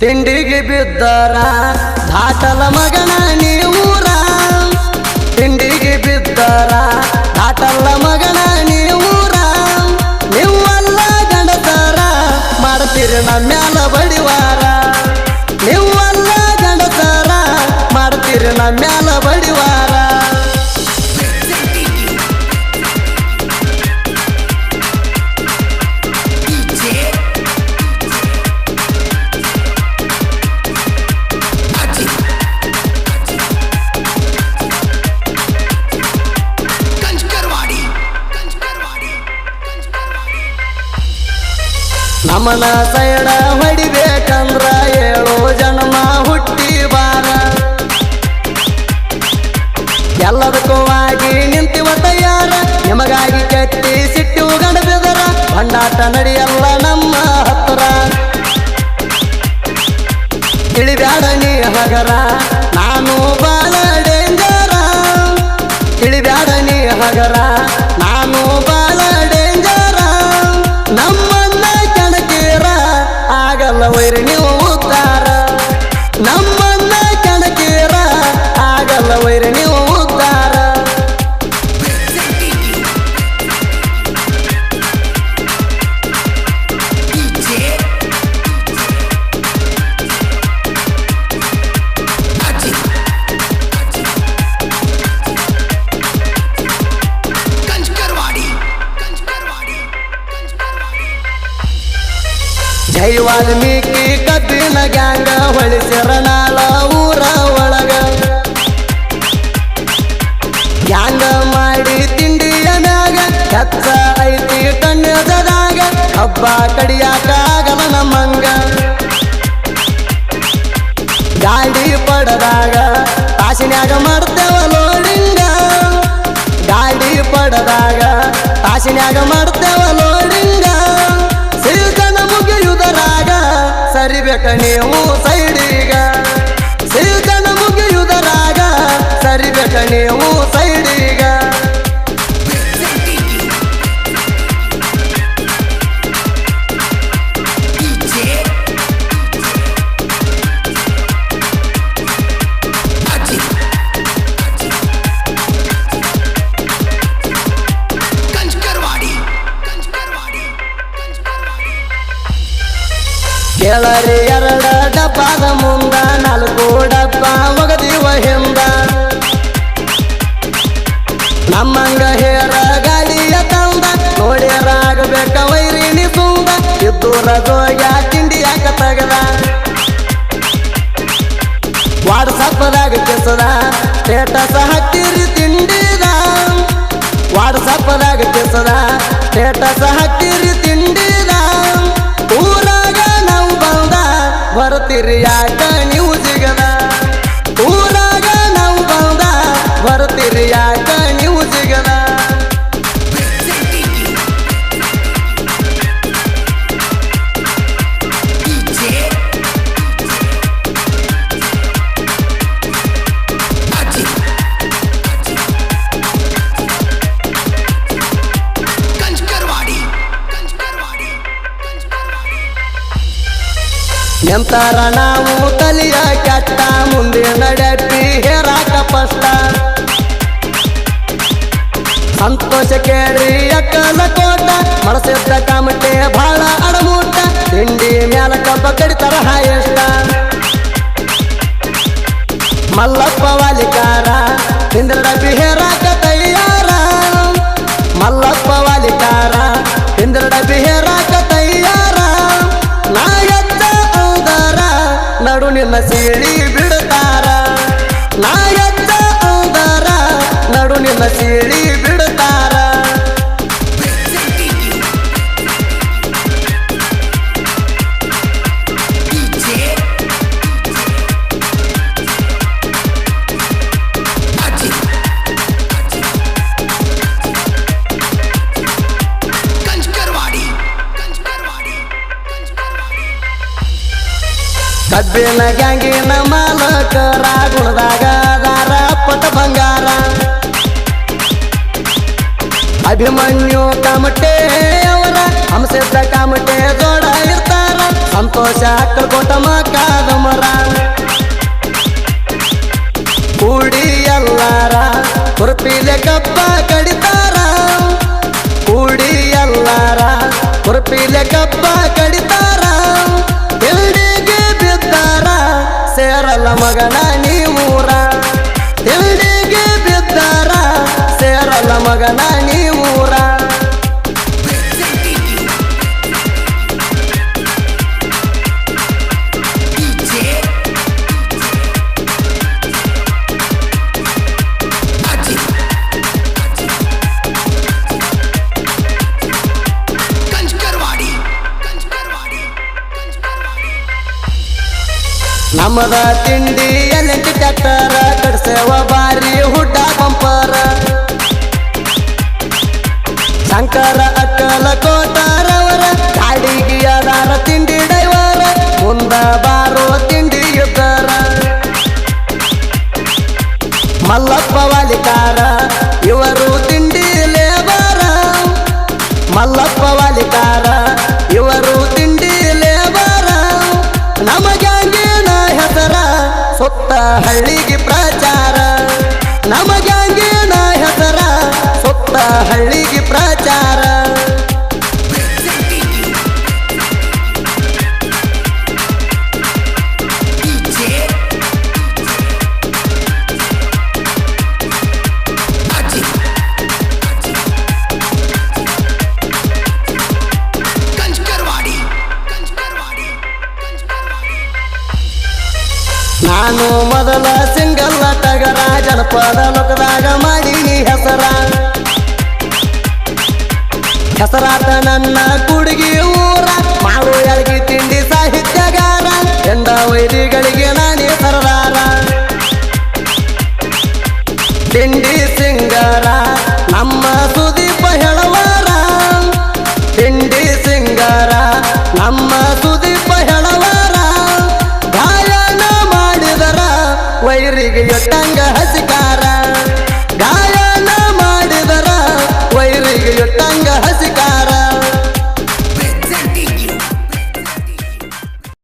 ತಿಂಡಿಗೆ ಬಿದ್ದರ, ದಾಟಲ ಮಗನ ನೀವೂರ. ತಿಂಡಿಗೆ ಬಿದ್ದರ ದಾಟಲ್ಲ ಮಗನ ನೀವೂರ. ನೀವಲ್ಲ ಗಂಡತರ ಮಾಡ್ತೀರಿ ನಮ್ಮ ಮ್ಯಾಲ ನೀವಲ್ಲ ನಮನ ಸೈಡ ಹೊಡಿಬೇಕಂದ್ರ ಏಳು ಜನ್ಮ ಹುಟ್ಟಿ ಬಾರ. ಎಲ್ಲದಕ್ಕೂ ಆಗಿ ನಿಂತಿವ ತಯಾರ, ನಿಮಗಾಗಿ ಕಟ್ಟಿ ಸಿಟ್ಟು ಗಣಬಿದರ ಬಂಡಾಟ ನಡೆಯಲ್ಲ ನಮ್ಮ ಹತ್ರ. ತಿಳಿಬ್ಯಾಡ ನೀ ಹಗರ, ನಾನು ಬಾಲ ಡೇಂಜರ. ನೀ ಹಗರ ಜೈ ವಾಲ್ಮೀಕಿ ಕಬ್ಬಿನ ಗ್ಯಾಂಗ ಹೊಳಿ ನಾಳ ಊರ ಒಳಗ. ಗ್ಯಾಂಗ ಮಾಡಿ ತಿಂಡಿಯ ಮ್ಯಾಗ, ಕಚ್ಚ ಐತಿ ಕಣ್ಣದಾಗ ಹಬ್ಬ ಕಡಿಯಾಕ ಗಮನ ನಮ್ಮಂಗ ಗಾಡಿ ಪಡದಾಗ ತಾಸಿನ್ಯಾಗ ಮಾಡ್ತೇವ ಲೋಡಿಂಗ. ಗಾಡಿ ಪಡದಾಗ ತಾಸಿನ್ಯಾಗ ಮಾಡ್ತೇವ ಲೋಡಿಂಗ ಸರಿಬೇಕ ನೀವು ಸೈಡಿಗ. ಸೀಸನ ಮುಗಿಯುವುದರಾಗ ಸರಿ ನೀವು. ಕೇಳರಿ ಎರಡ ಡಬ್ಬಾದ ಮುಂದ ನಾಲ್ಕು ಡಬ್ಬ ಒಗದಿವ ಹಿಂದ. ನಮ್ಮಂಗ ಹೇರ ಗಾಡಿಯ ತಂದ ನೋಡ್ಯರಾಗಬೇಕ ವೈರಿಣಿ ಸುಂದ ಇದ್ದೂರ ಜೋಗ್ಯ ತಿಂಡಿ ಯಾಕ ತಗದ. ವಾಟ್ಸಪ್ದಾಗ ಕೆಸದ ಸ್ಟೇಟಸ್ ಹಾಕಿರಿ ತಿಂಡಿದ. ವಾಟ್ಸಪ್ದಾಗ ಕೆಸದ ಸ್ಟೇಟಸ್ ಹಾಕಿರಿ ತಿಂಡಿದ. ಯಾಕ? ನಿಂತಾರ ನಾವು ತಲಿಯ ಕೆಟ್ಟ ಮುಂದೆ ನಡೆಪಿ ಹೇರಾಕ ಪಷ್ಟ ಸಂತೋಷ ಕೇಳಿ ಅಕ್ಕನ ಕೋಟ ಮನಸಿದ್ದ ಕಾಮಟೆ ಬಹಳ ಅಡಮೂಟ ತಿಂಡಿ ಮ್ಯಾಲ ಕಬ್ಬ ಕಡಿತರ ಹಾಯಷ್ಟ. ಮಲ್ಲಪ್ಪ ವಾಲಿಕಾರ ಹಿಂದ್ರ ಬಿಹೇರಾಕ ನಿನ್ನ ಸೀಳಿ ಬಿಡ್ತಾರ ನಾ ಎತ್ತ ಔದರ ನಡು ನಿನ್ನ ಸೀಳಿ ಕಬ್ಬಿನ ಗ್ಯಾಂಗಿನ ಮಾಲಕರ ಗುಣದಾಗ ದಾರ ಪಟ ಬಂಗಾರ. ಅಭಿಮನ್ಯು ಕಾಮಟೆ ಅವರ ಹಂಸದ ಕಾಮಟೆ ಜೋಡ ಇರ್ತಾರ. ಸಂತೋಷ ಅಕ್ಕಲ್ಕೋಟ ಮಕಾದ ಉಡಿ ಕೂಡಿ ಎಲ್ಲಾರ ಕುರುಪಿಲೆ ಕಪ್ಪ ಕಡಿತಾರ. ಕೂಡಿ ಎಲ್ಲಾರ ಕುರುಪಿಲೆ ಕಪ್ಪ ಮಗನ ನೀವೂರ? ನಮ್ಮದ ತಿಂಡಿ ಎಲೆಂಟಿ ಟ್ಯಾಕ್ಟರ ಕಡ್ಸೇವ ಬಾರಿ ಹುಡ್ಡ ಬಂಪರ. ಶಂಕರ ಅಕ್ಕಲ ಕೋತಾರವರ ಗಾಡಿಗೆ ಅದಾರ ತಿಂಡಿ ಡೈವರ ಮುಂದ ಬಾರೋ ತಿಂಡಿ ಯುತ್ತಾರ ಮಲ್ಲಪ್ಪ ವಾಲಿಕಾರ ಇವರು ತಿಂಡಿ ಲೇಬರ. ಮಲ್ಲಪ್ಪ ವಾಲಿಕಾರ ಇವರು ತಿಂಡಿ ಲೇಬರ. ನಮಗೆ ಹೆಸರ ಸುತ್ತ ಹಳ್ಳಿಗೆ ಪ್ರಚಾರ. ನಮಗೆ ಹೆಸರ ಸುತ್ತ ಹಳ್ಳಿಗೆ ಮೊದಲ ಸಿಂಗಲ್ಲ ತಗರ ಜನಪದ ಲೋಕದಾಗ ಮಾಡೀನಿ ಹೆಸರ. ಹೆಸರಾತ ನನ್ನ ಕುಡುಗಿ ವೈರಿಗೆ ಎಟ್ಟಂಗ ಹಸಿಕಾರ